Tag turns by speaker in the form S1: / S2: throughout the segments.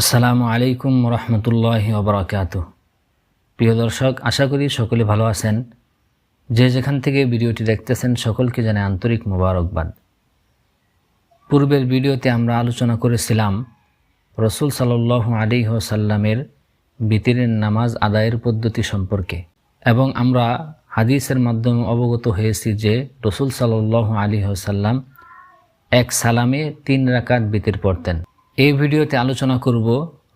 S1: আসসালামু আলাইকুম রহমতুল্লাহ ওবরাকাত প্রিয় দর্শক, আশা করি সকলে ভালো আছেন। যে যেখান থেকে ভিডিওটি দেখতেছেন, সকলকে জানে আন্তরিক মোবারকবাদ। পূর্বের ভিডিওতে আমরা আলোচনা করেছিলাম, রসুল সাল্লাহ আলী সাল্লামের বিতিরের নামাজ আদায়ের পদ্ধতি সম্পর্কে। এবং আমরা হাদিসের মাধ্যমে অবগত হয়েছি যে রসুল সাল্লাহ আলী সাল্লাম এক সালামে তিন রাকাত বিতির পড়তেন। এই ভিডিওতে আলোচনা করব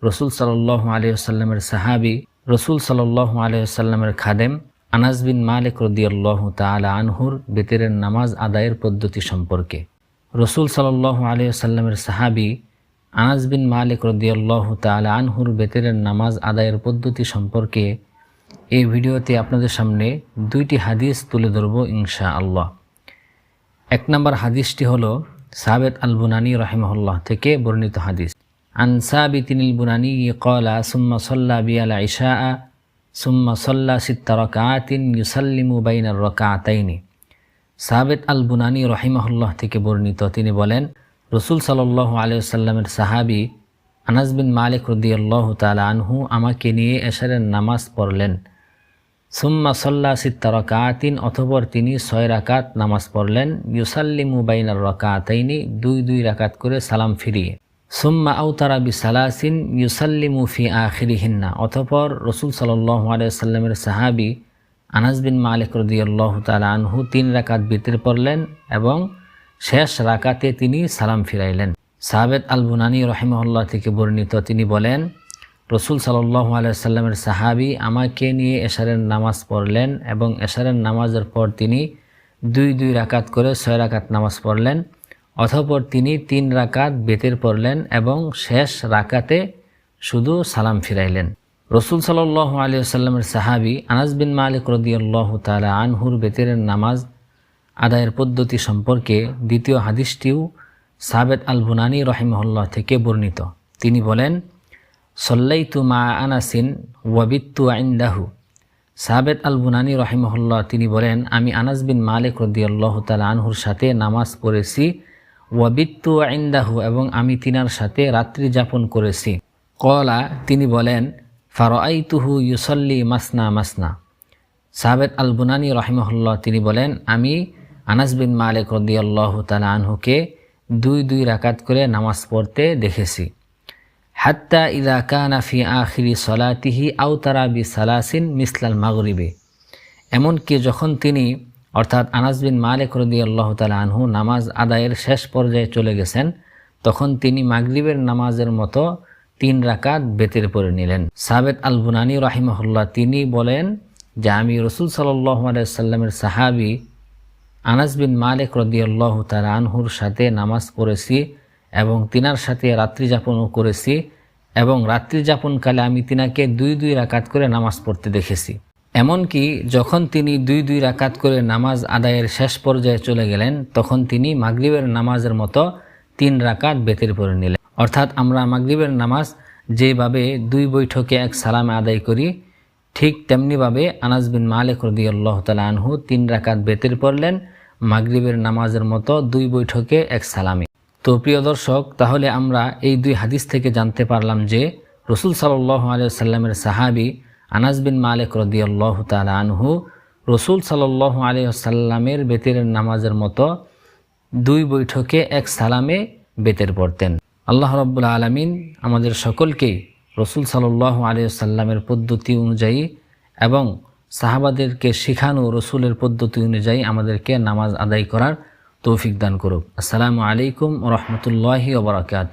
S1: রসুল সাল্লাহ আলিয়াল্লামের সাহাবি, রসুল সাল্লাহ আলিয়াল্লামের খাদেম আনাস বিন মালিক রদিয়াল্লাহ তালা আনহুর বেতেরের নামাজ আদায়ের পদ্ধতি সম্পর্কে। রসুল সাল্লাহ আলিয়াল্লামের সাহাবি আনাস বিন মালিক রদিয়াল্লাহ তালা আনহুর বেতেরের নামাজ আদায়ের পদ্ধতি সম্পর্কে এই ভিডিওতে আপনাদের সামনে দুইটি হাদিস তুলে ধরব ইনশা আল্লাহ এক নম্বর হাদিসটি হলো সাবেত আল বুনানি রহিমহল্লাহ থেকে বর্ণিত হাদিস। আন সাবিতিন আল বুনানি কলা সুম্মা সল্লা বিয়াল ইশা সুম্মা সল্লা সিত্তা রকাতিন ইউসাল্লিমু বাইনার রকাতাইনি সাবেত আল বুনানি রহিমহল্লাহ থেকে বর্ণিত তিনি বলেন, রসুল সাল্লাহ আলিয়াল্লামের সাহাবি আনাস বিন মালিক রদিয়াল্লাহ তালা আনহু আমাকে নিয়ে এশারের নামাজ পড়লেন। সুম্মা সল্লা সিত্তা রকাতিন অথবর তিনি ছয় রাকাত নামাজ পড়লেন। ইউসাল্লিমু বাইনার রকাতাইনি দুই দুই রাকাত করে সালাম ফিরিয়ে। সুম্মা আউতারা বি সালাসিন ইউসাল্লিমু ফি আখিরিহিন্না, অথপর রসুল সাল্লাহ সাহাবি আনাস বিন মালিক রদিয়াল্লাহ তালা আনহু তিন রাকাত বিতির পড়লেন এবং শেষ রাকাতে তিনি সালাম ফিরাইলেন। সাহাবেদ আল বুনানি থেকে বর্ণিত তিনি বলেন রসুল সাল্লাহ আলাইসাল্লামের সাহাবি আমাকে নিয়ে এশারের নামাজ পড়লেন এবং এশারের নামাজের পর তিনি দুই দুই রাকাত করে ছয় রাকাত নামাজ পড়লেন অথপর তিনি তিন রাকাত বেতের পড়লেন এবং শেষ রাকাতে শুধু সালাম ফিরাইলেন। রসুল সাল্লাহ আলিয়াল্লামের সাহাবি আনাস বিন মালিক রদিয়াল্লাহ তালা আনহুর বেতের নামাজ আদায়ের পদ্ধতি সম্পর্কে দ্বিতীয় হাদিসটিও সাবেদ আল বুনানি রহিমহল্লা থেকে বর্ণিত। তিনি বলেন সল্লাইতু মা আনাসিন ওয়াবিত্তু আইন্দাহু। সাবেদ আল বুনানি রহিমহল্লা তিনি বলেন, আমি আনাস বিন মালিক রদিয়াল্লাহ তালা আনহুর সাথে নামাজ পড়েছি, ওয়াবিত্তু আইন্দাহু, এবং আমি তিনার সাথে রাত্রি যাপন করেছি। কলা, তিনি বলেন, ফারআইতুহু ইউসল্লি মাসনা মাসনা। সাবেদ আল বুনানি রহিমহল্লা তিনি বলেন, আমি আনাস বিন মালিক রদিয়াল্লাহ তালা আনহুকে দুই দুই রাকাত করে নামাজ পড়তে দেখেছি। হাত্তা ইদা কানা ফি আখিরি সলাতিহি আউতারা বি সালাসিন মিসলাল মাগরিবে। এমনকি যখন তিনি, অর্থাৎ আনাস বিন মালিক রদি আল্লাহ তালা আনহু, নামাজ আদায়ের শেষ পর্যায়ে চলে গেছেন, তখন তিনি মাগরিবের নামাজের মতো তিন রাকাত বেতের পরে নিলেন। সাবেদ আল বুনানি রাহিমহল্লা তিনি বলেন যে, আমি রসুল সাল্লামের সাহাবি আনাস বিন মালিক রদি আল্লাহ তালা আনহুর সাথে নামাজ পড়েছি এবং তিনার সাথে রাত্রি যাপনও করেছি এবং রাত্রি যাপনকালে আমি তিনাকে দুই দুই রাকাত করে নামাজ পড়তে দেখেছি। এমনকি যখন তিনি দুই দুই রাকাত করে নামাজ আদায়ের শেষ পর্যায়ে চলে গেলেন, তখন তিনি মাগরিবের নামাজের মতো তিন রাকাত বেতের পরে নিলেন। অর্থাৎ আমরা মাগরিবের নামাজ যেভাবে দুই বৈঠকে এক সালামে আদায় করি, ঠিক তেমনিভাবে আনাজ বিন মালিক রদি আল্লাহ তালা আনহু তিন রাকাত বেতের পড়লেন, মাগরিবের নামাজের মতো দুই বৈঠকে এক সালামে। তো প্রিয় দর্শক, তাহলে আমরা এই দুই হাদিস থেকে জানতে পারলাম যে রসুল সাল্লাহ আলিয়াল্লামের সাহাবি আনাস বিন মালিক রদিয়াল্লাহ তালা আনহু রসুল সাল্লাহ আলিয়াল্লামের বেতের নামাজের মতো দুই বৈঠকে এক সালামে বেতের পড়তেন। আল্লাহ রব্বুল আলমিন আমাদের সকলকেই রসুল সাল্লাহ আলিয়াল্লামের পদ্ধতি অনুযায়ী এবং সাহাবাদেরকে শেখানো রসুলের পদ্ধতি অনুযায়ী আমাদেরকে নামাজ আদায় করার তৌফিক দান করুক। আসসালামু আলাইকুম রহমতুল্লাহি ওবরাকাতু